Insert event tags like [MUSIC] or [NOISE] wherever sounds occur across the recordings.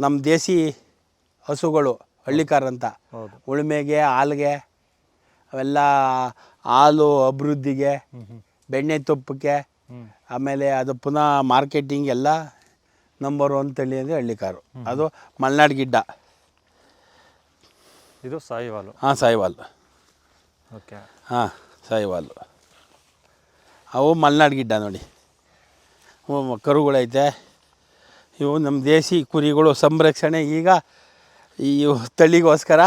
ನಮ್ಮ ದೇಸಿ ಹಸುಗಳು ಹಳ್ಳಿಕಾರ ಅಂತ ಉಳುಮೆಗೆ ಹಾಲಿಗೆ ಅವೆಲ್ಲ ಹಾಲು ಅಭಿವೃದ್ಧಿಗೆ ಬೆಣ್ಣೆ ತುಪ್ಪಕ್ಕೆ ಆಮೇಲೆ ಅದು ಪುನಃ ಮಾರ್ಕೆಟಿಂಗ್ ಎಲ್ಲ ನಂಬರ್ ಒನ್ ತಳಿ ಅಂದರೆ ಹಳ್ಳಿಕಾರು. ಅದು ಮಲ್ನಾಡ್ ಗಿಡ್ಡ. ಇದು ಸಾಯಿವಾಲು. ಹಾಂ ಸಾಯಿವಾಲು. ಓಕೆ. ಹಾಂ ಸಾಯಿವಾಲು. ಅವು ಮಲ್ನಾಡ್ ಗಿಡ್ಡ ನೋಡಿ. ಹ್ಞೂ ಕರುಗಳೈತೆ. ಇವು ನಮ್ಮ ದೇಸಿ ಕುರಿಗಳು ಸಂರಕ್ಷಣೆ. ಈಗ ಈ ತಳಿಗೋಸ್ಕರ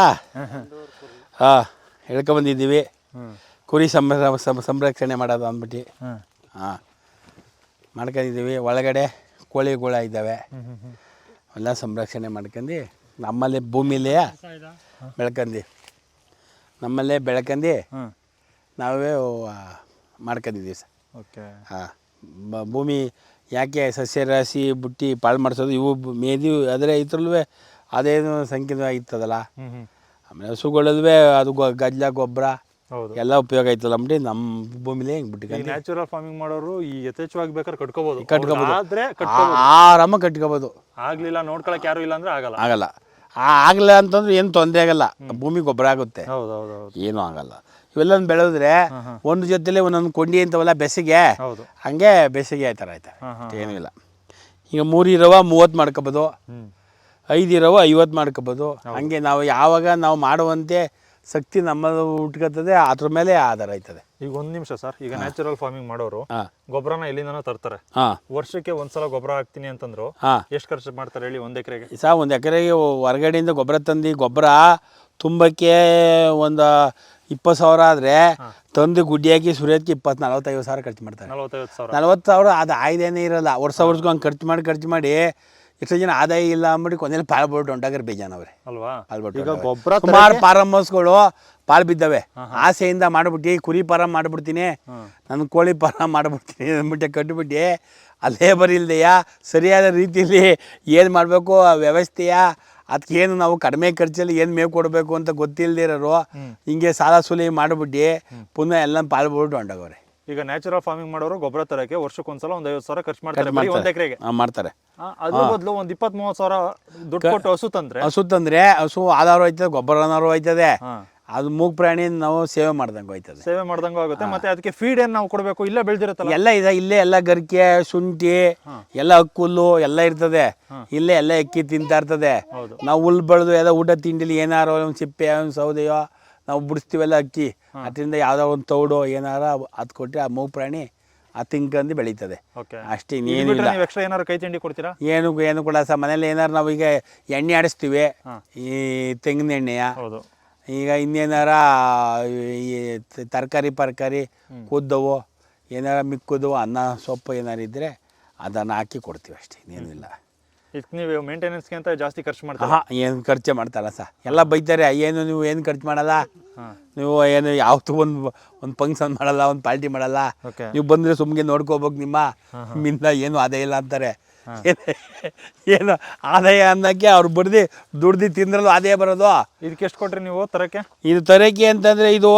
ಹಾಂ ಹೇಳ್ಕೊಂಬಂದಿದ್ದೀವಿ ಬಂದಿದ್ದೀವಿ. ಕುರಿ ಸಂರ ಸಂರಕ್ಷಣೆ ಮಾಡೋದು ಅಂದ್ಬಿಟ್ಟು. ಹಾಂ ಮಾಡ್ಕೊಂಡಿದ್ದೀವಿ. ಒಳಗಡೆ ಕೋಳಿಗಳ ಇದ್ದಾವೆ. ಎಲ್ಲ ಸಂರಕ್ಷಣೆ ಮಾಡ್ಕೊಂಡು ನಮ್ಮಲ್ಲೇ ಭೂಮಿಲೇ ಬೆಳ್ಕಂದು ನಮ್ಮಲ್ಲೇ ಬೆಳ್ಕಂದು ನಾವೇ ಮಾಡ್ಕೊಂಡಿದ್ದೀವಿ ಸರ್. ಓಕೆ. ಹಾಂ ಭೂಮಿ ಯಾಕೆ ಸಸ್ಯ ರಾಶಿ ಬುಟ್ಟಿ ಪಾಳು ಮಾಡಿಸೋದು ಇವು ಬ- ಮೇದಿ ಆದರೆ ಇದ್ರಲ್ಲೂ ಅದೇನು ಸಂಕೀರ್ಣ ಇರ್ತದಲ್ಲ ಹ್ಮ್ ಹ್ಮ್. ಆಮೇಲೆ ಹಸುಗಳಲ್ವೇ ಅದು ಗೊ ಗೊಬ್ಬರ ಹೌದು. ಎಲ್ಲ ಉಪಯೋಗ ಆಯ್ತಲ್ಲ ಅಂದ್ಬಿಟ್ಟು ನಮ್ಮ ಭೂಮಿಲಿ ಹಿಂಗೆ ಈ ಬಿಟ್ಕೊಂಡು ನ್ಯಾಚುರಲ್ ಫಾರ್ಮಿಂಗ್ ಮಾಡೋರು ಈ ಯಥೇಚ್ಛವಾಗಿ ಬೇಕಾದ್ರೆ ಕಟ್ಕೋಬಹುದು ಕಟ್ಕೋಬೋದು. ಆದ್ರೆ ಕಟ್ ಆರಾಮ ಕಟ್ಕೋಬೋದು. ಆಗ್ಲಿಲ್ಲ ನೋಡ್ಕೊಳಕ್ ಯಾರು ಇಲ್ಲ ಅಂದ್ರೆ ಆಗಲ್ಲ. ಆಗಲ್ಲ. ಆ- ಆಗಲ್ಲ ಅಂತಂದ್ರೆ ಏನು ತೊಂದರೆ ಆಗಲ್ಲ. ಭೂಮಿ ಗೊಬ್ಬರ ಆಗುತ್ತೆ. ಹೌದು ಹೌದು ಹೌದು. ಏನೂ ಆಗಲ್ಲ. ಇವೆಲ್ಲ ಬೆಳೆದ್ರೆ ಒಂದು ಜೊತೆಲಿ ಒಂದೊಂದು ಕೊಂಡಿ ಅಂತವಲ್ಲ ಬೆಸಿಗೆ? ಹಂಗೆ ಬೆಸಿಗೆ ಆ ಥರ ಆಯ್ತಾರೆ ಏನೂ ಇಲ್ಲ. ಈಗ ಮೂರು ಇರೋವ ಮೂವತ್ತು ಮಾಡ್ಕೋಬೋದು. ಐದು ಇರೋವ ಐವತ್ತು ಮಾಡ್ಕೋಬೋದು. ಹಂಗೆ ನಾವು ಯಾವಾಗ ನಾವು ಮಾಡುವಂತೆ ಶಕ್ತಿ ನಮ್ಮದು ಉಟ್ಕೋತದೆ ಅದ್ರ ಮೇಲೆ ಆಧಾರ ಆಯ್ತದೆ ಈಗ ಒಂದ್ ನಿಮಿಷ ಸರ್ ಈಗ ನ್ಯಾಚುರಲ್ ಫಾರ್ಮಿಂಗ್ ಮಾಡೋರು ಹಾಂ. ಗೊಬ್ಬರನ ಎಲ್ಲಿಂದನೋ ತರ್ತಾರೆ. ಹಾಂ. ವರ್ಷಕ್ಕೆ ಒಂದ್ಸಲ ಗೊಬ್ಬರ ಹಾಕ್ತೀನಿ ಅಂತಂದ್ರು ಹಾಂ. ಎಷ್ಟು ಖರ್ಚು ಮಾಡ್ತಾರೆ ಹೇಳಿ ಒಂದ್ ಎಕರೆಗೆ? ಸಹ ಒಂದು ಎಕರೆಗೆ ಹೊರಗಡೆಯಿಂದ ಗೊಬ್ಬರ ತಂದು ಗೊಬ್ಬರ ತುಂಬಕ್ಕೆ ಒಂದು ಇಪ್ಪತ್ತು ಸಾವಿರ ಆದರೆ ತಂದು ಗುಡ್ಡಿ ಹಾಕಿ ಸುರಿಯೋದಕ್ಕೆ ಇಪ್ಪತ್ತು ನಲವತ್ತೈದು ಸಾವಿರ ಖರ್ಚು ಮಾಡ್ತಾರೆ. ನಲವತ್ತೈವತ್ತು ಸಾವಿರ. ನಲ್ವತ್ತು ಸಾವಿರ ಅದು ಆಯ್ದೇನೇ ಇರಲ್ಲ. ವರ್ಷ ವರ್ಷಕ್ಕೂ ಹಂಗೆ ಖರ್ಚು ಮಾಡಿ ಖರ್ಚು ಮಾಡಿ ಎಷ್ಟೋ ಜನ ಆದಾಯ ಇಲ್ಲ ಅಂದ್ಬಿಟ್ಟು ಕೊನೆಯಲ್ಲಿ ಪಾಲ್ ಬಿಟ್ಟು ಹೊಂಟಾಗ್ರೆ ಬೇಜಾನವ್ರೆ ಅಲ್ವಾ? ಪಾಲ್ ಬಿಟ್ಟು ಈಗ. ಗೊಬ್ಬರ ಸುಮಾರು ಫಾರಮ್ ಹೌಸ್ಗಳು ಪಾಲ್ ಬಿದ್ದವೆ. ಆಸೆಯಿಂದ ಮಾಡ್ಬಿಟ್ಟು ಕುರಿ ಫಾರಮ್ ಮಾಡ್ಬಿಡ್ತೀನಿ. ನನ್ನ ಕೋಳಿ ಫಾರಮ್ ಮಾಡ್ಬಿಡ್ತೀನಿ [LAUGHS] ಅಂದ್ಬಿಟ್ಟು ಕಟ್ಬಿಟ್ಟು. ಅಲ್ಲೇ ಲೇಬರ್ ಇಲ್ದೆಯ? ಸರಿಯಾದ ರೀತಿಯಲ್ಲಿ ಏನು ಮಾಡಬೇಕು? ಆ ವ್ಯವಸ್ಥೆಯ? ಏನು ನಾವು ಕಡಿಮೆ ಖರ್ಚಲ್ಲಿ ಏನು ಮೇವು ಕೊಡಬೇಕು ಅಂತ ಗೊತ್ತಿಲ್ಲದಿರೋರು ಹಿಂಗೆ ಸಾಲ ಸುಲಿ ಮಾಡಿಬಿಟ್ಟು ಪುನಃ ಎಲ್ಲ ಪಾಲ್ಬಿಟ್ಟು ಹೊಂಟೋಗವ್ರೆ ಈಗ ನ್ಯಾಚುರಲ್ ಫಾರ್ಮಿಂಗ್ ಮಾಡೋರು ಗೊಬ್ಬರ ತರಕ್ಕೆ ವರ್ಷಕ್ಕೆ ಒಂದ್ಸಲ ಒಂದ್ ಐವತ್ತು ಸಾವಿರ ಖರ್ಚು ಮಾಡ್ತಾರೆ ಬರೀ ಒಂದ್ ಎಕರೆಗೆ. ಹಾಂ ಮಾಡ್ತಾರೆ. ಅದ್ರ ಬದಲು ಒಂದ್ ಇಪ್ಪತ್ ಮೂವತ್ತು ಸಾವಿರ ದುಡ್ಡು ಕೊಟ್ಟು ಹಸು ತಂದ್ರೆ. ಹಸು ತಂದ್ರೆ ಹಸು ಆಧಾರ ಹೋಯ್ತದೆ ಗೊಬ್ಬರನಾರು ಹೋಯ್ತದೆ. ಹಾ. ಅದು ಮೂಗ್ ಪ್ರಾಣಿ ನಾವು ಸೇವೆ ಮಾಡ್ದಂಗೆ ಹೋಯ್ತದೆ. ಸೇವೆ ಮಾಡ್ದಂಗೂ ಆಗುತ್ತೆ. ಮತ್ತೆ ಅದಕ್ಕೆ ಫೀಡ್ ಏನ್ ನಾವು ಕೊಡಬೇಕು? ಇಲ್ಲೇ ಬೆಳೆದಿರುತ್ತಲ್ಲ? ಎಲ್ಲ ಇದೆ. ಇಲ್ಲೇ ಎಲ್ಲ ಗರಿಕೆ ಶುಂಠಿ ಎಲ್ಲ ಹಕ್ಕುಲ್ಲು ಎಲ್ಲ ಇರ್ತದೆ. ಇಲ್ಲೇ ಎಲ್ಲ ಎಕ್ಕಿ ತಿಂತಾ ಇರ್ತದೆ. ಹೌದು. ನಾವು ಹುಲ್ ಬೆಳೆದು ಎಲ್ಲ ಊಟ ತಿಂಡಿಲಿ ಏನಾರು ಒಂದು ಸಿಪ್ಪೆ ಒಂದು ಸೌದೆಯೋ ನಾವು ಬಿಡಿಸ್ತೀವಲ್ಲ ಅಕ್ಕಿ. ಅದರಿಂದ ಯಾವ್ದೋ ಒಂದು ತೌಡು ಏನಾರ ಅದು ಕೊಟ್ಟರೆ ಆ ಮೂ ಪ್ರಾಣಿ ಆ ತಿಂಕಂದು ಬೆಳೀತದೆ. ಅಷ್ಟೇ ನೀವು ಎಕ್ಸ್ಟ್ರಾ ಏನಾದ್ರು ಕೈ ತಿಂಡಿ ಕೊಡ್ತೀರಾ? ಏನು ಏನು ಕೂಡ ಸರ್ ಮನೇಲಿ ಏನಾರು ನಾವು ಈಗ ಎಣ್ಣೆ ಆಡಿಸ್ತೀವಿ. ಈ ತೆಂಗಿನ ಎಣ್ಣೆಯ. ಈಗ ಇನ್ನೇನಾರ ಈ ತರಕಾರಿ ಪರ್ಕಾರಿ ಕುದ್ದವು ಏನಾರ ಮಿಕ್ಕುದು ಅನ್ನ ಸೊಪ್ಪು ಏನಾರು ಇದ್ದರೆ ಅದನ್ನು ಹಾಕಿ ಕೊಡ್ತೀವಿ ಅಷ್ಟೇ ಇನ್ನೇನು ಇಲ್ಲ ಇದಕ್ಕೆ ನೀವು ಮೇಂಟೆನೆನ್ಸ್ಗೆ ಅಂತ ಜಾಸ್ತಿ ಖರ್ಚು ಮಾಡ್ತೀರಾ? ಹಾಂ ಏನು ಖರ್ಚೆ ಮಾಡ್ತಾರ ಸಹ ಎಲ್ಲ ಬೈತಾರೆ ಏನು ನೀವು ಏನು ಖರ್ಚು ಮಾಡಲ್ಲ? ನೀವು ಏನು ಯಾವತ್ತೂ ಒಂದು ಒಂದು ಫಂಕ್ಷನ್ ಮಾಡಲ್ಲ ಒಂದು ಪಾರ್ಟಿ ಮಾಡಲ್ಲ? ನೀವು ಬಂದರೆ ಸುಮ್ಮನೆ ನೋಡ್ಕೋಬೇಕು ನಿಮ್ಮ. ನಿಮ್ಮಿಂದ ಏನು ಅದೇ ಇಲ್ಲ ಅಂತಾರೆ. ಏನ್- ಆದಾಯ ಅನ್ನಕ್ಕೆ ಅವ್ರು ಬಡ್ದು ದುಡ್ದು ತಿಂದ್ರಲ್ಲೂ ಆದಾಯ ಬರೋದು. ಇದಕ್ಕೆ ಎಷ್ಟು ಕೊಟ್ರಿ ನೀವು ತರಕ್ಕೆ? ಇದು ತರಕ್ಕೆ ಅಂತಂದರೆ ಇದು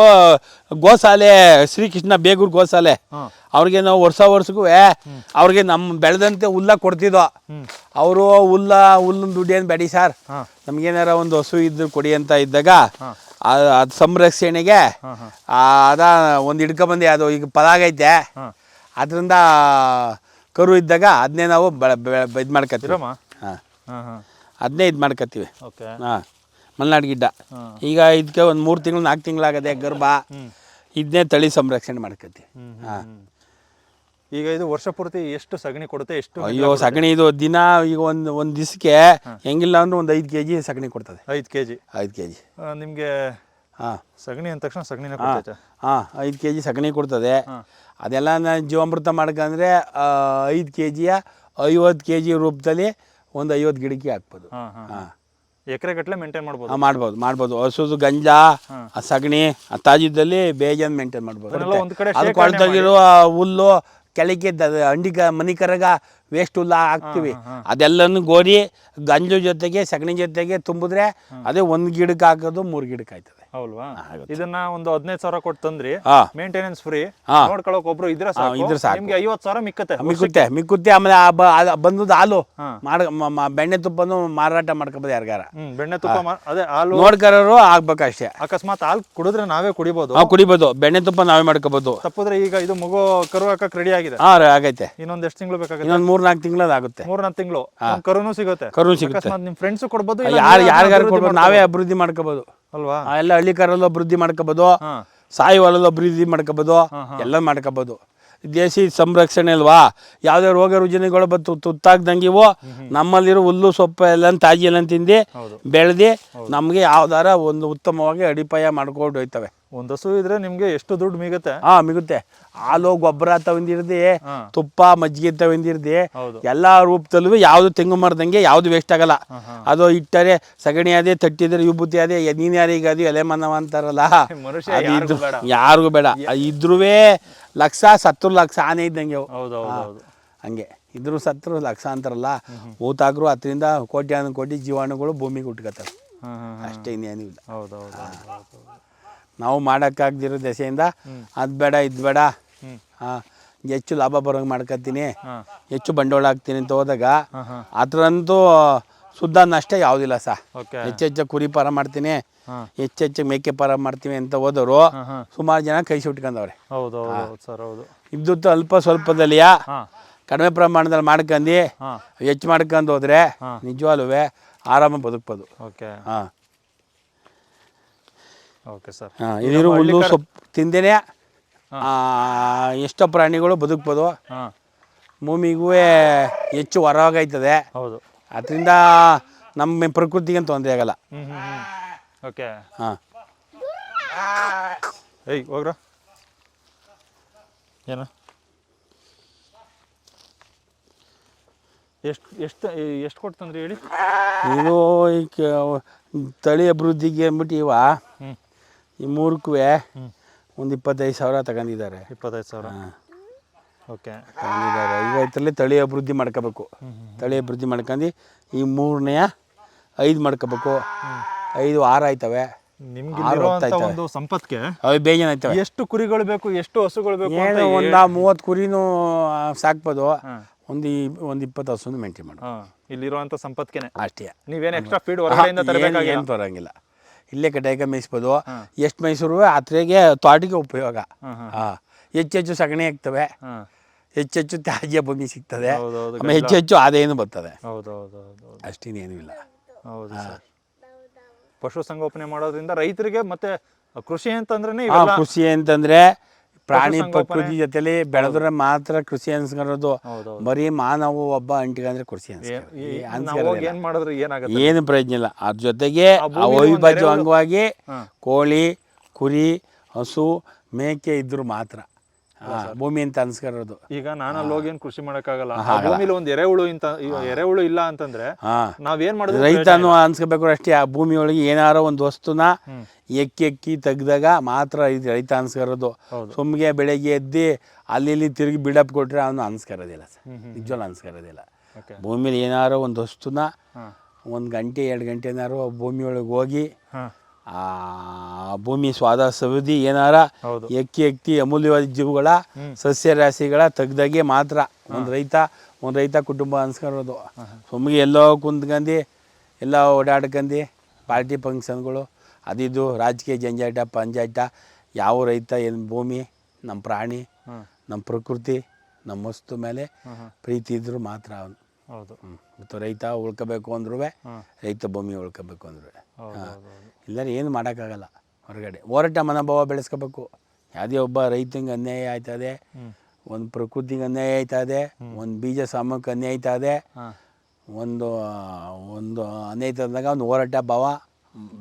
ಗೋಸಾಲೆ ಶ್ರೀಕೃಷ್ಣ ಬೇಗೂರು ಗೋಸಾಲೆ. ಹಾಂ. ಅವ್ರಿಗೆ ನಾವು ವರ್ಷ ವರ್ಷಕ್ಕೂ ಅವ್ರಿಗೆ ನಮ್ಮ ಬೆಳೆದಂತೆ ಹುಲ್ಲ ಕೊಡ್ತಿದ್ದೋ. ಅವರು ಹುಲ್ಲ ಹುಲ್ಲಿನ ದುಡ್ಡು ಏನು ಬೇಡಿ ಸರ್. ನಮ್ಗೇನಾರ ಒಂದು ಹಸು ಇದ್ದು ಕೊಡಿ ಅಂತ ಇದ್ದಾಗ ಅದು ಸಂರಕ್ಷಣೆಗೆ ಅದ ಒಂದು ಹಿಡ್ಕೊಬಂದು ಅದು ಈಗ ಪಲಾಗೈತೆ ಹಾಂ. ಅದರಿಂದ ಕರು ಇದ್ದಾಗ ಅದನ್ನೇ ನಾವು ಇದು ಮಾಡ್ಕೊತೀವಿ ಹಾಂ. ಅದನ್ನೇ ಇದು ಮಾಡ್ಕೊತೀವಿ ಓಕೆ. ಹಾಂ. ಮಲೆನಾಡು ಗಿಡ್ಡ. ಈಗ ಇದಕ್ಕೆ ಒಂದು ಮೂರು ತಿಂಗಳು ನಾಲ್ಕು ತಿಂಗಳಾಗದೆ ಗರ್ಭ. ಇದನ್ನೇ ತಳಿ ಸಂರಕ್ಷಣೆ ಮಾಡ್ಕೊತೀವಿ ಹಾಂ. ಈಗ ಇದು ವರ್ಷ ಪೂರ್ತಿ ಎಷ್ಟು ಸಗಣಿ ಕೊಡುತ್ತೆ? ಎಷ್ಟು ಅಯ್ಯೋ ಸಗಣಿ ಇದು ದಿನ ಈಗ ಒಂದು ಒಂದು ದಿವಸಕ್ಕೆ ಹೆಂಗಿಲ್ಲ ಅಂದ್ರೆ ಒಂದು ಐದು ಕೆ ಜಿ ಸಗಣಿ ಕೊಡ್ತದೆ. ಐದು ಕೆ ಜಿ ಐದು ಕೆ ಜಿ ನಿಮಗೆ ಹಾಂ. ಸಗಣಿ ಅಂದ ತಕ್ಷಣ ಸಗಣಿನ ಕೊಡ್ತೈತೆ? ಹಾಂ ಐದು ಕೆ ಜಿ ಸಗಣಿ ಕೊಡ್ತದೆ. ಅದೆಲ್ಲ ನಾನು ಜೀವಾಮೃತ ಮಾಡ್ಕಂದ್ರೆ ಐದು ಕೆ ಜಿಯ ಐವತ್ತು ಕೆ ಜಿ ರೂಪದಲ್ಲಿ ಒಂದು ಐವತ್ತು ಗಿಡಕ್ಕೆ ಹಾಕ್ಬೋದು. ಹಾಂ ಎಕರೆ ಗಟ್ಟಲೆ ಮೇಂಟೈನ್ ಮಾಡ್ಬೋದು. ಹಾಂ ಮಾಡ್ಬೋದು ಮಾಡ್ಬೋದು. ಹಸುದು ಗಂಜ ಆ ಸಗಣಿ ಆ ತಾಜಿದ್ದಲ್ಲಿ ಬೇಜನ್ ಮೇಂಟೈನ್ ಮಾಡ್ಬೋದು. ಅದು ಕೊಳ್ತಾಗಿರುವ ಕೊಳ್ತಾಗಿರೋ ಹುಲ್ಲು ಕೆಳಗೆ ಅಂಡಿಗ ಮನಿ ಕರಗ ವೇಸ್ಟ್ ಹುಲ್ಲ ಹಾಕ್ತೀವಿ. ಅದೆಲ್ಲನೂ ಗೋರಿ ಗಂಜು ಜೊತೆಗೆ ಸಗಣಿ ಜೊತೆಗೆ ತುಂಬಿದ್ರೆ ಅದೇ ಒಂದು ಗಿಡಕ್ಕೆ ಹಾಕೋದು ಮೂರು ಗಿಡಕ್ಕೆ ಆಯ್ತದೆ. ಹೌಲ್ವಾ? ಇದನ್ನ ಒಂದು ಹದಿನೈದು ಸಾವಿರ ಕೊಟ್ಟು ತಂದ್ರಿ. Maintenance free. ನೋಡ್ಕೊಳಕ್ ಒಬ್ರು ಇದ್ರೆ ಇದ್ರೆ ಸಾಕು. ನಿಮ್ಗೆ ಐವತ್ತು ಸಾವಿರ ಮಿಕ್ಕತ್ತೆ. ಮಿಕ್ಕುತ್ತೆ ಮಿಕ್ಕುತ್ತೆ ಆಮೇಲೆ ಬಂದದ್ದು ಹಾಲು. ಮಾಡ ಬೆಣ್ಣೆ ತುಪ್ಪನು ಮಾರಾಟ ಮಾಡ್ಕೋಬೋದು ಯಾರಿಗಾರ. ಬೆಣ್ಣೆ ತುಪ್ಪ ಅದೇ ಹಾಲು. ನೋಡ್ಕರೋರು ಆಗ್ಬೇಕು ಅಷ್ಟೇ ಅಕಸ್ಮಾತ್ ಹಾಲು ಕುಡಿದ್ರೆ ನಾವೇ ಕುಡಿಬೋದು. ನಾವು ಕುಡಿಬೋದು. ಬೆಣ್ಣೆ ತುಪ್ಪ ನಾವೇ ಮಾಡ್ಕೋಬೋದು. ತಪ್ಪಿದ್ರೆ ಈಗ ಇದು ಮಗು ಕರು ಹಾಕಕ್ ರೆಡಿ ಆಗಿದೆ. ಹಾ ಆಗೈತೆ. ಇನ್ನೊಂದ್ ಎಷ್ಟು ತಿಂಗಳು ಬೇಕಾಗುತ್ತೆ? ಇನ್ನೊಂದು ಮೂರ್ನಾಕ್ ನಾಲ್ಕು ತಿಂಗಳು ಆಗುತ್ತೆ. ಮೂರ್ನಾಲ್ಕು ತಿಂಗಳು. ಕರುನು ಸಿಗುತ್ತೆ. ಕರು ಸಿಗುತ್ತೆ. ನಿಮ್ ಫ್ರೆಂಡ್ಸ್ ಕೊಡ್ಬೋದು ಯಾರ್ ಯಾರಿಗಾರು ಕೊಡ್ಬೋದು. ನಾವೇ ಅಭಿವೃದ್ಧಿ ಮಾಡ್ಕೋಬೋದು. ಅಲ್ವಾ? ಎಲ್ಲ ಹಳ್ಳಿ ಕಾರಲ್ಲೂ ಅಭಿವೃದ್ಧಿ ಮಾಡ್ಕೋಬೋದು. ಸಾಯಿ ಹೊಲದ ಅಭಿವೃದ್ಧಿ ಮಾಡ್ಕೋಬೋದು. ಎಲ್ಲ ಮಾಡ್ಕೋಬೋದು. ದೇಶಿ ಸಂರಕ್ಷಣೆ ಅಲ್ವಾ? ಯಾವುದೇ ರೋಗ ರುಜಿನಗಳು ಬತ್ತು ತುತ್ತಾಗ್ದಂಗೆ ಇವು ನಮ್ಮಲ್ಲಿರೋ ಹುಲ್ಲು ಸೊಪ್ಪು ಎಲ್ಲ ತಾಜಿ ಎಲ್ಲ ತಿಂದು ಬೆಳೆದು ನಮಗೆ ಯಾವ್ದಾರ ಒಂದು ಉತ್ತಮವಾಗಿ ಅಡಿಪಾಯ ಮಾಡ್ಕೊಂಡು ಹೋಯ್ತವೆ. ಒಂದ್ ಹಸು ಇದ್ರೆ ನಿಮ್ಗೆ ಎಷ್ಟು ದುಡ್ಡು ಮಿಗುತ್ತೆ? ಹಾ ಮಿಗುತ್ತೆ. ಹಾಲು ಗೊಬ್ಬರ ತಗೊಂಡಿರ್ದಿ ತುಪ್ಪ ಮಜ್ಜಿಗೆ ತಗೊಂಡಿರ್ದಿ ಎಲ್ಲಾ ರೂಪದಲ್ಲೂ ಯಾವುದು ತೆಂಗು ಮರದಂಗೆ ಯಾವ್ದು ವೇಸ್ಟ್ ಆಗಲ್ಲ. ಅದು ಇಟ್ಟರೆ ಸಗಣಿ ಅದೇ ತಟ್ಟಿದ್ರೆ ವಿಭೂತಿ ಅದೇ ನೀನು ಯಾರಿಗೆ ಅದು ಎಲೆ ಮನವ ಅಂತಾರಲ್ಲ? [LAUGHS] ಯಾರಿಗೂ ಬೇಡ. ಯಾರಿಗೂ ಬೇಡ. ಇದ್ರೂ ಲಕ್ಷ ಸತ್ರ ಲಕ್ಷ ಆನೆ ಇದ್ದಂಗೆ ಹಂಗೆ. ಇದ್ರು ಸತ್ರು ಲಕ್ಷ ಅಂತಾರಲ್ಲ ಊತಾಗ್ರು ಹತ್ತರಿಂದ ಕೋಟಿ ಅನ್ನ ಕೋಟಿ ಜೀವಾಣುಗಳು ಭೂಮಿಗೆ ಹ್ಮ್. ಅಷ್ಟೇ ಇನ್ನೇನು ಇಲ್ಲ ಹೌದು ಹೌದು ಹೌದು ಹೌದು. ನಾವು ಮಾಡೋಕ್ಕಾಗ್ದಿರೋ ದೆಸೆಯಿಂದ ಅದು ಬೇಡ ಇದು ಬೇಡ. ಹೆಚ್ಚು ಲಾಭ ಬರೋಂಗೆ ಮಾಡ್ಕೊತೀನಿ ಹೆಚ್ಚು ಬಂಡವಾಳ ಹಾಕ್ತೀನಿ ಅಂತ ಹೋದಾಗ ಅದರಂತೂ ಶುದ್ಧ ನಷ್ಟ ಯಾವುದಿಲ್ಲ ಸಹ ಹೆಚ್ಚೆಚ್ಚು ಕುರಿ ಪಾರ ಮಾಡ್ತೀನಿ. ಹೆಚ್ಚೆಚ್ಚು ಮೇಕೆ ಪಾರ ಮಾಡ್ತೀವಿ ಅಂತ ಹೋದವರು ಸುಮಾರು ಜನ ಕೈ ಸುಟ್ಕೊಂಡವ್ರೆ. ಇದ್ದದ್ದು ಅಲ್ಪ ಸ್ವಲ್ಪದಲ್ಲಿಯಾ? ಕಡಿಮೆ ಪ್ರಮಾಣದಲ್ಲಿ ಮಾಡ್ಕೊಂಡು ಹೆಚ್ಚು ಮಾಡ್ಕೊಂಡು ಹೋದ್ರೆ. ನಿಜವಾಗ್ಲೂ ಆರಾಮ ಬದುಕ್ಬೋದು. ಓಕೆ. ಹಾಂ. Okay sir. ಹಾಂ ಇದಿರೋ ಹುಲ್ಲು ಸೊಪ್ಪು ತಿಂದೇನೆ ಎಷ್ಟೋ ಪ್ರಾಣಿಗಳು ಬದುಕ್ಬೋದು. ಹಾ. ಭೂಮಿಗೂ ಹೆಚ್ಚು ಹೊರವಾಗೈತದೆ ಹೌದು. ಅದರಿಂದ ನಮ್ಮ ಪ್ರಕೃತಿಗೆ ತೊಂದರೆ ಆಗಲ್ಲ. ಓಕೆ. ಹಾಂ. ಏಯ್ ಹೋಗ್ರ. ಏನು? ಎಷ್ಟು ಎಷ್ಟು ಎಷ್ಟು ಕೊಡ್ತಂದ್ರಿ ಹೇಳಿ? ಇದು ಈಗ ತಳಿ ಅಭಿವೃದ್ಧಿಗೆ ಅಂದ್ಬಿಟ್ಟು ಇವ ಈ ಮೂರಕ್ಕೂ ಒಂದು ಇಪ್ಪತ್ತೈದು ಸಾವಿರ ತಗೊಂಡಿದ್ದಾರೆ. ಇಪ್ಪತ್ತೈದು ಸಾವಿರ. ಓಕೆ. ತಗೊಂಡಿದ್ದಾರೆ. ಐವತ್ತರಲ್ಲಿ ತಳಿ ಅಭಿವೃದ್ಧಿ ಮಾಡ್ಕೋಬೇಕು. ತಳಿ ಅಭಿವೃದ್ಧಿ ಮಾಡ್ಕೊಂಡು ಈ ಮೂರನೆಯ ಐದು ಮಾಡ್ಕೋಬೇಕು. ಐದು ಆರು ಆಯ್ತವೆ. ನಿಮ್ಗೆ ಸಂಪತ್ಗೆ ಅವು ಬೇಜಾನ್ ಆಯ್ತವೆ. ಎಷ್ಟು ಕುರಿಗಳು ಬೇಕು ಎಷ್ಟು ಹಸುಗಳು ಬೇಕು ಏನು ಒಂದು ಮೂವತ್ತು ಕುರಿನೂ ಸಾಕ್ಬೋದು. ಒಂದು ಒಂದು ಇಪ್ಪತ್ತು ಹಸುನು ಮೇಂಟೈನ್ ಮಾಡು ಇಲ್ಲಿರುವಂಥ ಸಂಪತ್ಗೆ ಅಷ್ಟೇ. ನೀವೇನು ಎಕ್ಸ್ಟ್ರಾ ಫೀಡ್ ಹೊರಗಡೆಯಿಂದ ತರಬೇಕಾಗಿ ಏನು ತರಂಗಿಲ್ಲ ಇಲ್ಲೇ ಕಟಾಯಿಗೆ ಮೇಯಿಸ್ಬೋದು. ಎಷ್ಟು ಮೈಸೂರು ಅತ್ರೆಗೆ ತೋಟಿಗೆ ಉಪಯೋಗ. ಹೆಚ್ಚೆಚ್ಚು ಸಗಣಿ ಆಗ್ತವೆ. ಹೆಚ್ಚೆಚ್ಚು ತ್ಯಾಜ್ಯ ಭೂಮಿ ಸಿಗ್ತದೆ. ಆಮೇಲೆ ಹೆಚ್ಚು ಹೆಚ್ಚು ಆದಾಯನೂ ಬರ್ತದೆ. ಅಷ್ಟೇನೇನು ಇಲ್ಲ. ಹೌದು ಸರ್. ಪಶು ಸಂಗೋಪನೆ ಮಾಡೋದ್ರಿಂದ ರೈತರಿಗೆ ಮತ್ತೆ ಕೃಷಿ ಅಂತಂದ್ರೆ ಕೃಷಿ ಅಂತಂದ್ರೆ ಪ್ರಾಣಿ. ಪ್ರಕೃತಿ ಜೊತೆಲಿ ಬೆಳೆದ್ರೆ ಮಾತ್ರ ಕೃಷಿ ಅನ್ಸ್ಕೊಳ್ಳೋದು ಹೌದು ಬರೀ ಮಾನವ ಒಬ್ಬ ಅಂಟಿಗಂದ್ರೆ ಕೃಷಿ ಏನ್- ಪ್ರಯೋಜನ ಇಲ್ಲ. ಅದ್ರ ಜೊತೆಗೆ ಅವಿಭಾಜ್ಯ ಅಂಗವಾಗಿ ಕೋಳಿ ಕುರಿ ಹಸು ಮೇಕೆ ಇದ್ರು ಮಾತ್ರ. ಭೂಮಿ ಅಂತ ಅನ್ಸ್ಕೊಳ್ಳೋದು ಈಗ ನಾನು ಅಲ್ಲಿ ಹೋಗಿ ಏನ್ ಕೃಷಿ ಮಾಡಕ್ಕಾಗಲ್ಲ. ಆ ಭೂಮಿಲಿ ಒಂದ್ ಎರೆಹುಳು ಇಂತ ಎರೆಹುಳು ಇಲ್ಲ ಅಂತಂದ್ರೆ ನಾವೇನ್ ಮಾಡಿದ್ರೆ ರೈತನು ಅನ್ಸ್ಕೋಬೇಕು ಅಷ್ಟೇ ಆ ಭೂಮಿಯೊಳಗೆ ಏನಾರೋ ಒಂದು ವಸ್ತುನ. ಎಕ್ಕಿ ಎಕ್ಕಿ ತೆಗ್ದಾಗ ಮಾತ್ರ ಇದು ರೈತ ಅನ್ಸ್ಕರೋದು. ಸುಮ್ಗೆ ಬೆಳಗ್ಗೆ ಎದ್ದು ಅಲ್ಲಿ ಇಲ್ಲಿ ತಿರುಗಿ ಬಿಡಪ್ ಕೊಟ್ರೆ ಅವನು ಅನ್ಸ್ಕರೋದಿಲ್ಲ ಸರ್. ನಿಜವಲ್ಲ ಅನ್ಸ್ಕರೋದಿಲ್ಲ. ಭೂಮಿಲಿ ಏನಾರೋ ಒಂದು ವಸ್ತುನ ಒಂದು ಗಂಟೆ ಎರಡು ಗಂಟೆನಾರು ಭೂಮಿಯೊಳಗೆ ಹೋಗಿ ಆ ಭೂಮಿ ಸ್ವಾದ ಸವಿದಿ ಏನಾರ ಹೌದು. ಎಕ್ಕಿ ಎಕ್ಕಿ ಅಮೂಲ್ಯವಾದ ಜೀವಗಳ. ಸಸ್ಯ ರಾಶಿಗಳ ತೆಗ್ದಾಗೆ ಮಾತ್ರ ಒಂದು ರೈತ ಒಂದು ರೈತ ಕುಟುಂಬ ಅನ್ಸ್ಕೊಳ್ಳೋದು ಸುಮ್ಗೆ ಎಲ್ಲೋ ಕುಂತ್ಕಂದು ಎಲ್ಲ ಓಡಾಡ್ಕಂದು ಪಾರ್ಟಿ ಫಂಕ್ಷನ್ಗಳು ಅದಿದ್ದು ರಾಜಕೀಯ ಜಂಜಾಟ ಪಂಜಾಟ ಯಾವ ರೈತ ಏನು ಭೂಮಿ ನಮ್ಮ ಪ್ರಾಣಿ ನಮ್ಮ ಪ್ರಕೃತಿ ನಮ್ಮ ವಸ್ತು ಮೇಲೆ ಪ್ರೀತಿ ಇದ್ದರೂ ಮಾತ್ರ ಅವನು. ಹೌದು. ಮತ್ತು ರೈತ ಉಳ್ಕೋಬೇಕು ಅಂದ್ರೂ ರೈತ ಭೂಮಿ ಉಳ್ಕೋಬೇಕು ಅಂದ್ರೂ ಇಲ್ಲದ್ರೆ ಏನು ಮಾಡೋಕ್ಕಾಗಲ್ಲ ಹೊರಗಡೆ. ಹೋರಾಟ ಮನೋಭಾವ ಬೆಳೆಸ್ಕೋಬೇಕು. ಯಾವುದೇ ಒಬ್ಬ ರೈತಂಗೆ ಅನ್ಯಾಯ ಆಯ್ತದೆ ಒಂದು ಪ್ರಕೃತಿಗೆ ಅನ್ಯಾಯ ಆಯ್ತದೆ ಒಂದು ಬೀಜ ಸಾಮಕ್ಕೆ ಅನ್ಯಾಯ ಆಯ್ತದೆ ಒಂದು ಒಂದು ಅನ್ಯಾಯ ಆಯ್ತಂದಾಗ ಒಂದು ಹೋರಾಟ ಭಾವ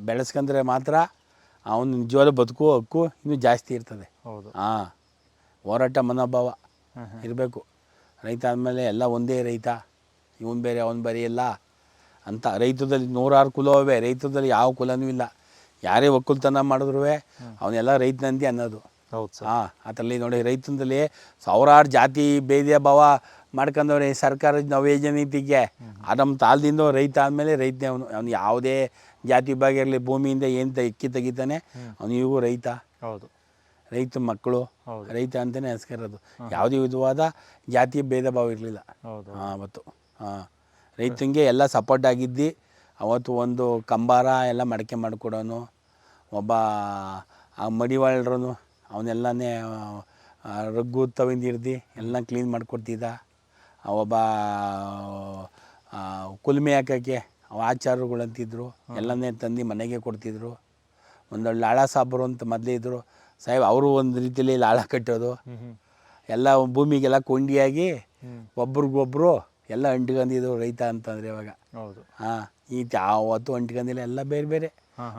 ಬೆಳೆಸ್ಕೊಂಡ್ರೆ ಮಾತ್ರ ಅವನು ನಿಜವಾದ ಬದುಕು ಹಕ್ಕು ಇನ್ನೂ ಜಾಸ್ತಿ ಇರ್ತದೆ. ಹೌದು. ಹಾಂ. ಹೋರಾಟ ಮನೋಭಾವ ಇರಬೇಕು. ರೈತ ಆದಮೇಲೆ ಎಲ್ಲ ಒಂದೇ ರೈತ. ಇವನು ಬೇರೆ ಅವನು ಬೇರೆ ಇಲ್ಲ ಅಂತ. ರೈತದಲ್ಲಿ ನೂರಾರು ಕುಲವೇ ರೈತದಲ್ಲಿ ಯಾವ ಕುಲನೂ ಇಲ್ಲ. ಯಾರೇ ಒಕ್ಕಲ್ತನ ಮಾಡಿದ್ರು ಅವನ್ನೆಲ್ಲ ರೈತನಂದಿ ಅನ್ನೋದು. ಹೌದು ಸರ್. ಹಾಂ ಅದರಲ್ಲಿ ನೋಡಿ ರೈತನದಲ್ಲಿ ಸಾವಿರಾರು ಜಾತಿ ಭೇದ ಭಾವ ಮಾಡ್ಕೊಂಡವ್ರೆ ಸರ್ಕಾರದ ನವೇಜ ನೀತಿಗೆ. ಆ ನಮ್ಮ ತಾಲದಿಂದ ರೈತ ಆದಮೇಲೆ ರೈತನೇ ಅವನು. ಅವ್ನು ಯಾವುದೇ ಜಾತಿ ಭಾಗ ಇರಲಿ ಭೂಮಿಯಿಂದ ಏನು ತಕ್ಕಿ ತೆಗಿತಾನೆ ಅವನು ಇವು ರೈತ. ಹೌದು. ರೈತ ಮಕ್ಕಳು. ರೈತ ಅಂತಲೇ ಹೆಸ್ಕರೋದು ಯಾವುದೇ ವಿಧವಾದ ಜಾತಿ ಭೇದ ಭಾವ ಇರಲಿಲ್ಲ. ಹೌದು. ಅವತ್ತು. ಹಾಂ. ರೈತನಿಗೆ ಎಲ್ಲ ಸಪೋರ್ಟ್ ಆಗಿದ್ದು. ಅವತ್ತು ಒಂದು ಕಂಬಾರ ಎಲ್ಲ ಮಡಕೆ ಮಾಡಿಕೊಡೋನು. ಒಬ್ಬ ಆ ಮಡಿವಾಳ್ರು ಅವನ್ನೆಲ್ಲನೇ ರಗ್ಗು ತಗೊಂಡಿರ್ದು ಎಲ್ಲ ಕ್ಲೀನ್ ಮಾಡಿಕೊಡ್ತಿದ್ದ. ಆ ಒಬ್ಬ ಕುಲ್ಮೆ ಹಾಕೋಕ್ಕೆ ಅವ ಆಚಾರಗಳಂತಿದ್ರು. ಎಲ್ಲನೇ ತಂದು ಮನೆಗೆ ಕೊಡ್ತಿದ್ರು. ಒಂದೊಳ್ಳೆ ಲಾಳ ಸಾಬ್ರು ಅಂತ ಮೊದಲೇ ಇದ್ದರು ಸಾಹೇಬ್ ಅವರು ಒಂದು ರೀತಿಯಲ್ಲಿ ಲಾಳ ಕಟ್ಟೋದು. ಎಲ್ಲ ಭೂಮಿಗೆಲ್ಲ ಕೊಂಡಿಯಾಗಿ ಒಬ್ರಿಗೊಬ್ಬರು ಒಬ್ರಿಗೊಬ್ರು ಎಲ್ಲ ಅಂಟ್ಕೊಂಡಿದ್ರು ರೈತ ಅಂತಂದರೆ ಇವಾಗ. ಹೌದು. ಹಾಂ ಈ ಯಾವತ್ತು ಅಂಟ್ಕೊಂಡಿಲ್ಲ ಎಲ್ಲ ಬೇರೆ ಬೇರೆ.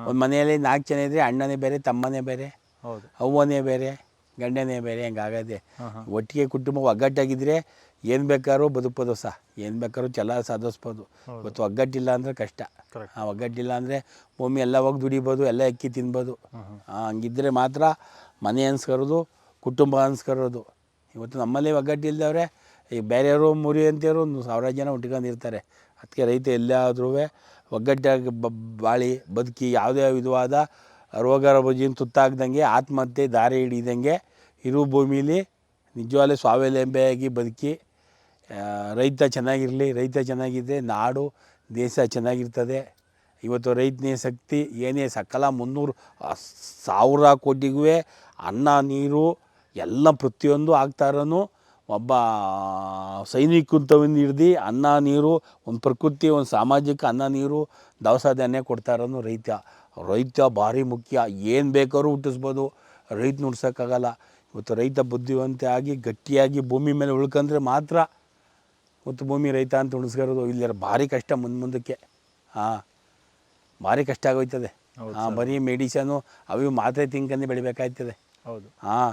ಒಂದು ಮನೆಯಲ್ಲಿ ನಾಲ್ಕು ಜನ ಇದ್ದರೆ ಅಣ್ಣನೇ ಬೇರೆ ತಮ್ಮನೇ ಬೇರೆ ಹೌದು. ಅವ್ವನೇ ಬೇರೆ ಗಂಡನೇ ಬೇರೆ ಹಂಗಾಗದೆ ಒಟ್ಟಿಗೆ ಕುಟುಂಬ ಒಗ್ಗಟ್ಟಾಗಿದ್ರೆ ಏನು ಬೇಕಾದ್ರೂ ಬದುಕ್ಬೋದು ಸಹ ಏನು ಬೇಕಾದ್ರೂ ಚೆಲ್ಲ ಸಾಧಿಸ್ಬೋದು. ಇವತ್ತು ಒಗ್ಗಟ್ಟಿಲ್ಲ ಅಂದರೆ ಕಷ್ಟ. ಆ ಒಗ್ಗಟ್ಟಿಲ್ಲ ಅಂದರೆ ಭೂಮಿ ಎಲ್ಲ ಹೋಗಿ ದುಡಿಬೋದು ಎಲ್ಲ ಅಕ್ಕಿ ತಿನ್ಬೋದು. ಹಂಗಿದ್ರೆ ಮಾತ್ರ ಮನೆ ಅನ್ಸ್ಕರೋದು ಕುಟುಂಬ ಅನ್ಸ್ಕರೋದು. ಇವತ್ತು ನಮ್ಮಲ್ಲಿ ಒಗ್ಗಟ್ಟಿಲ್ದವ್ರೆ ಈ ಬೇರೆಯವರು ಮುರಿ ಅಂತೇವರು ಒಂದು ಸಾವಿರ ಜನ ಉಟ್ಕೊಂಡಿರ್ತಾರೆ ಅದಕ್ಕೆ ರೈತ ಎಲ್ಲಾದ್ರೂ ಒಗ್ಗಟ್ಟಾಗಿ ಬ ಬಾಳಿ ಬದುಕಿ ಯಾವುದೇ ವಿಧವಾದ ರೋಗ ರೋಜಿನ ತುತ್ತಾಗ್ದಂಗೆ ಆತ್ಮಹತ್ಯೆ ದಾರಿ ಹಿಡಿದಂಗೆ ಇರು ಭೂಮಿಲಿ ನಿಜವಾಗಲೇ ಸ್ವಾವಲಂಬಿಯಾಗಿ ಬದುಕಿ ರೈತ ಚೆನ್ನಾಗಿರಲಿ, ರೈತ ಚೆನ್ನಾಗಿದ್ದರೆ ನಾಡು, ದೇಶ ಚೆನ್ನಾಗಿರ್ತದೆ. ಇವತ್ತು ರೈತನೇ ಶಕ್ತಿ, ಏನೇ ಸಕಲ ಮುನ್ನೂರು ಸಾವಿರ ಕೋಟಿಗೂ ಅನ್ನ, ನೀರು ಎಲ್ಲ ಪ್ರತಿಯೊಂದು ಆಗ್ತಾರನು ಒಬ್ಬ ಸೈನಿಕಂತವನ್ನ ಹಿಡ್ದು ಅನ್ನ ನೀರು ಒಂದು ಪ್ರಕೃತಿ ಒಂದು ಸಾಮಾಜಿಕ ಅನ್ನ ನೀರು ದವಸ ಧಾನ್ಯ ಕೊಡ್ತಾರನು ರೈತ ರೈತ ಭಾರಿ ಮುಖ್ಯ. ಏನು ಬೇಕಾದ್ರೂ ಹುಟ್ಟಿಸ್ಬೋದು. ರೈತ ನುಡ್ಸೋಕ್ಕಾಗಲ್ಲ ಇವತ್ತು ರೈತ ಬುದ್ಧಿವಂತ ಆಗಿ ಗಟ್ಟಿಯಾಗಿ ಭೂಮಿ ಮೇಲೆ ಉಳ್ಕಂದ್ರೆ ಮಾತ್ರ ಇವತ್ತು ಭೂಮಿ ರೈತ ಅಂತ ಉಣಿಸ್ಕರೋದು ಇಲ್ಲಿ ಭಾರಿ ಕಷ್ಟ ಮುಂದೆ ಮುಂದಕ್ಕೆ. ಹಾಂ ಭಾರಿ ಕಷ್ಟ ಆಗೋಯ್ತದೆ. ಹಾಂ ಬರೀ ಮೆಡಿಸನು ಅವು ಮಾತ್ರೆ ತಿನ್ಕಂಡು ಬೆಳಿಬೇಕಾಯ್ತದೆ. ಹೌದು. ಹಾಂ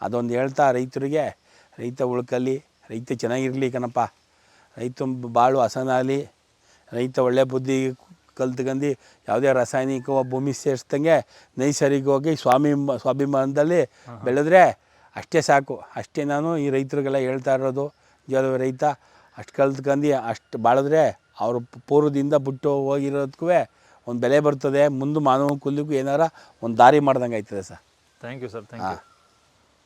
ಅದೊಂದು ಹೇಳ್ತಾ ರೈತರಿಗೆ ರೈತ ಉಳ್ಕಲಿ ರೈತ ಚೆನ್ನಾಗಿರಲಿ ಕಣಪ್ಪ. ರೈತ ಬಾಳು ಹಸನಾಗಲಿ ರೈತ ಒಳ್ಳೆ ಬುದ್ಧಿ ಕಲ್ತ್ಕಂಡು ಯಾವುದೇ ರಾಸಾಯನಿಕ ಭೂಮಿ ಸೇರಿಸ್ದಂಗೆ ನೈಸರ್ಗಿಕವಾಗಿ ಸ್ವಾಮಿ ಸ್ವಾಭಿಮಾನದಲ್ಲಿ ಬೆಳೆದ್ರೆ ಅಷ್ಟೇ ಸಾಕು. ಅಷ್ಟೇ ನಾನು ಈ ರೈತರಿಗೆಲ್ಲ ಹೇಳ್ತಾ ಇರೋದು. ಜೀವ ರೈತ ಅಷ್ಟು ಕಲ್ತ್ಕಂಡು ಅಷ್ಟು ಬಾಳಿದ್ರೆ ಅವರು ಪೂರ್ವದಿಂದ ಬಿಟ್ಟು ಹೋಗಿರೋದಕ್ಕೂ ಒಂದು ಬೆಲೆ ಬರ್ತದೆ. ಮುಂದೆ ಮಾನವ ಕುಲಿಗೂ ಏನಾರ ಒಂದು ದಾರಿ ಮಾಡ್ದಂಗೆ ಆಯ್ತದೆ sir thank you sir thank you